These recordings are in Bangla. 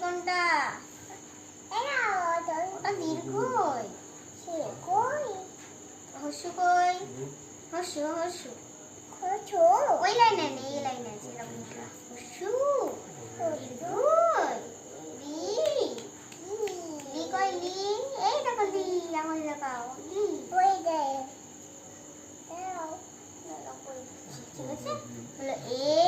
చేయకుండా తీరుకోయ్ చేరుకోయ్ హుసుకోయ్ హుసు హుసు కూర్చో ఈ లైన్ అండి ఈ లైన్ చేయడం ఇట్లా హుసు ঠিক আছে হলো এ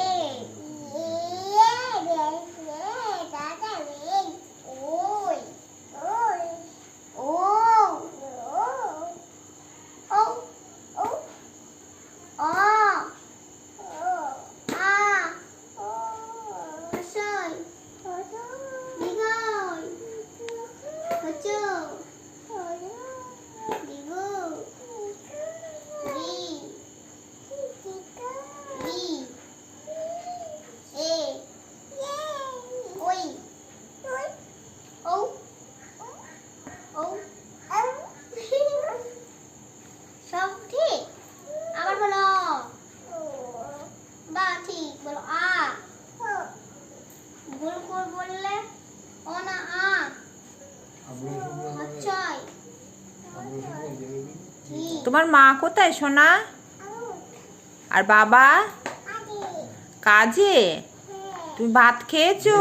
বললে না, আ। তোমার মা কোথায়, সোনা? আর বাবা? কাজে? তুমি ভাত খেয়েছো?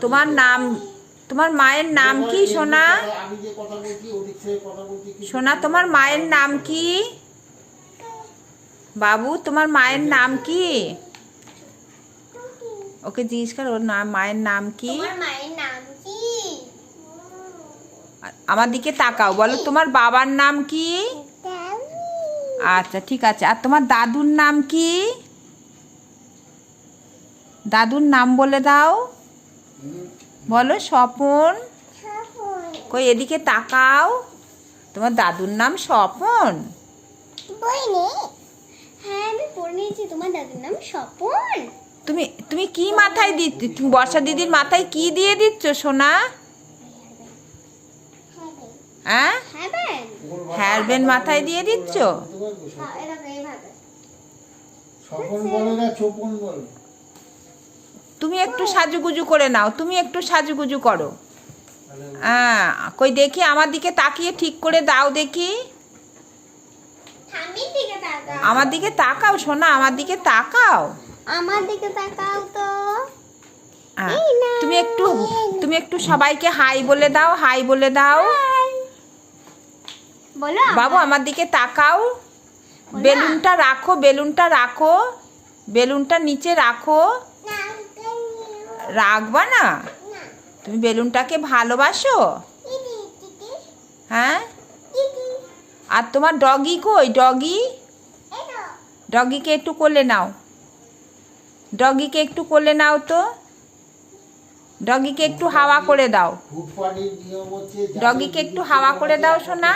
তোমার নাম, তোমার মায়ের নাম কি, সোনা? সোনা, তোমার মায়ের নাম কি? বাবু, তোমার মায়ের নাম কি? ওকে জিজ্ঞেস কর ওর নাম মায়ের নাম কি? মায়ের নাম কি? আমার দিকে তাকাও বলো তোমার বাবার নাম কি? আচ্ছা ঠিক আছে। আর তোমার দাদুর নাম কি? দাদুর নাম বলে দাও। বলো স্বপন। কই এদিকে তাকাও। তোমার দাদুর নাম স্বপন? বই নে হ্যাঁ আমি পড়ে নিয়েছি। তোমার দাদুর নাম স্বপন? তুমি তুমি কি মাথায় দিচ্ছ তুমি বর্ষা দিদির মাথায় কি দিয়ে দিচ্ছ সোনা? হ্যাঁ? মাথায় দিয়ে দিচ্ছ? তুমি একটু সাজুগুজু করে নাও তুমি একটু সাজুগুজু করো। হ্যাঁ কই দেখি আমার দিকে তাকিয়ে ঠিক করে দাও দেখি। আমার দিকে তাকাও সোনা আমার দিকে তাকাও। আমার দিকে তাকাও তো। তুমি একটু তুমি একটু সবাইকে হাই বলে দাও হাই বলে দাও। বলো। বাবু আমার দিকে তাকাও। বেলুনটা রাখো বেলুনটা রাখো। বেলুনটা নিচে রাখো। রাখবা না? তুমি বেলুনটাকে ভালোবাসো? হ্যাঁ? আর তোমার ডগি কই? ডগি? ডগিকে একটু কোলে নাও। ডগিকে একটু কোলে নাও তো। ডগিকে একটু হাওয়া করে দাও। ডগিকে একটু হাওয়া করে দাও সোনা।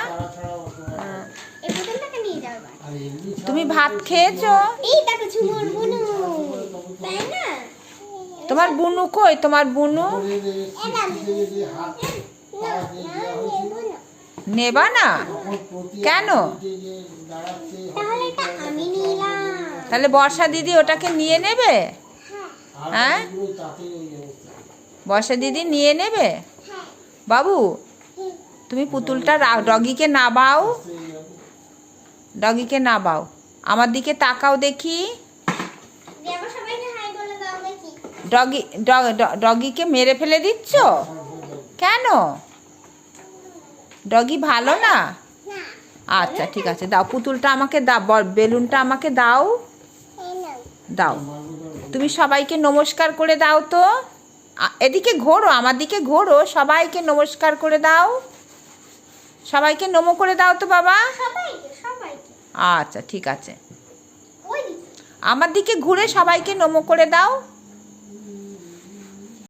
তুমি ভাত খেয়েছো? এই দেখো ঝুমুর বুনু। তাই না? তোমার বুনু কই? তোমার বুনু? নেবা না? কেন? তাহলে বর্ষা দিদি ওটাকে নিয়ে নেবে? হ্যাঁ? বর্ষা দিদি নিয়ে নেবে? বাবু তুমি পুতুলটা ডগিকে নাবাও। সেই যাবে। ডগিকে নাবাও। আমার দিকে তাকাও দেখি। ডগি ডগিকে মেরে ফেলে দিচ্ছ? কেন? ডগি ভালো না? না। আচ্ছা ঠিক আছে দাও। পুতুলটা আমাকে দাও বেলুনটা আমাকে দাও। দাও। তুমি সবাইকে নমস্কার করে দাও তো। এদিকে ঘোরো আমার দিকে ঘোরো সবাইকে নমস্কার করে দাও। সবাইকে নমো করে দাও তো বাবা। আচ্ছা ঠিক আছে। আমার দিকে ঘুরে সবাইকে নমো করে দাও।